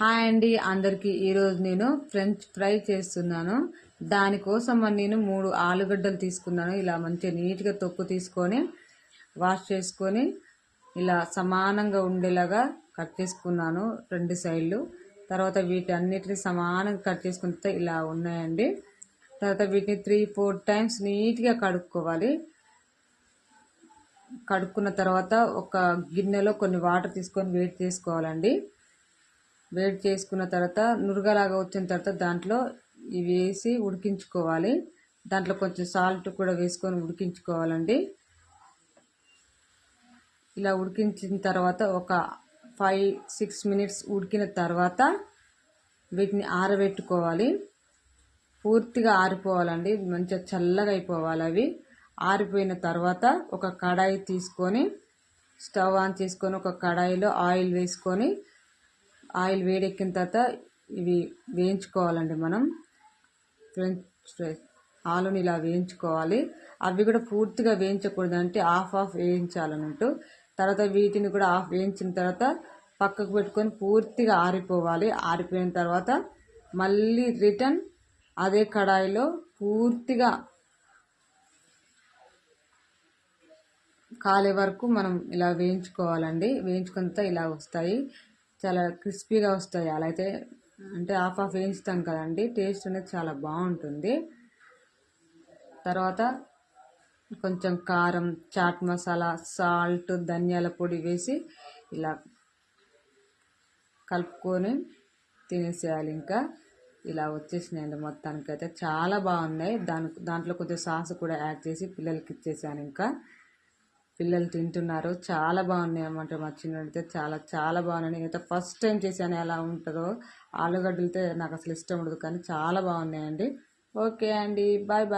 Hi అండి అందరికీ ఈరోజు నేను ఫ్రెంచ్ ఫ్రై చేస్తున్నాను. దానికోసం నేను మూడు ఆలుగడ్డలు తీసుకున్నాను. ఇలా మంచిగా నీట్గా తొక్కు తీసుకొని వాష్ చేసుకొని ఇలా సమానంగా ఉండేలాగా కట్ చేసుకున్నాను రెండు సైడ్లు. తర్వాత వీటన్నిటిని సమానంగా కట్ చేసుకుంటే ఇలా ఉన్నాయండి. తర్వాత వీటిని త్రీ ఫోర్ టైమ్స్ నీట్గా కడుక్కోవాలి. కడుక్కున్న తర్వాత ఒక గిన్నెలో కొన్ని వాటర్ తీసుకొని వేడి చేసుకోవాలండి. వేడి చేసుకున్న తర్వాత నురగలాగా వచ్చిన తర్వాత దాంట్లో ఇవి వేసి ఉడికించుకోవాలి. దాంట్లో కొంచెం సాల్ట్ కూడా వేసుకొని ఉడికించుకోవాలండి. ఇలా ఉడికించిన తర్వాత ఒక ఫైవ్ సిక్స్ మినిట్స్ ఉడికిన తర్వాత వీటిని ఆరబెట్టుకోవాలి. పూర్తిగా ఆరిపోవాలండి. మంచిగా చల్లగా అయిపోవాలి అవి. ఆరిపోయిన తర్వాత ఒక కడాయి తీసుకొని స్టవ్ ఆన్ చేసుకొని ఒక కడాయిలో ఆయిల్ వేసుకొని ఆయిల్ వేడెక్కిన తర్వాత ఇవి వేయించుకోవాలండి మనం. ఫ్రెంచ్ ఫ్రైస్ ఆలుని ఇలా వేయించుకోవాలి. అవి కూడా పూర్తిగా వేయించకూడదు అంటే హాఫ్ హాఫ్ వేయించాలన్నట్టు. తర్వాత వీటిని కూడా హాఫ్ వేయించిన తర్వాత పక్కకు పెట్టుకొని పూర్తిగా ఆరిపోవాలి. ఆరిపోయిన తర్వాత మళ్ళీ రిటర్న్ అదే కడాయిలో పూర్తిగా కాలే వరకు మనం ఇలా వేయించుకోవాలండి. వేయించుకున్న ఇలా వస్తాయి. చాలా క్రిస్పీగా వస్తాయి. అలా అయితే అంటే హాఫ్ హాఫ్ వేయించుతాం కదండి. టేస్ట్ అనేది చాలా బాగుంటుంది. తర్వాత కొంచెం కారం చాట్ మసాలా సాల్ట్ ధనియాల పొడి వేసి ఇలా కలుపుకొని తినేసేయాలి ఇంకా. ఇలా వచ్చేసినాయండి మొత్తానికి అయితే చాలా బాగున్నాయి. దాని దాంట్లో కొంచెం సాస్ కూడా యాడ్ చేసి పిల్లలకి ఇచ్చేసాను ఇంకా. పిల్లలు తింటున్నారు. చాలా బాగున్నాయి అన్నమాట మా చిన్నడితే. చాలా చాలా బాగున్నాయి. నేనైతే ఫస్ట్ టైం చేశాను. ఎలా ఉంటుందో ఆలుగడ్డలతో నాకు అసలు ఇష్టం ఉండదు కానీ చాలా బాగున్నాయండి. ఓకే అండి. Bye bye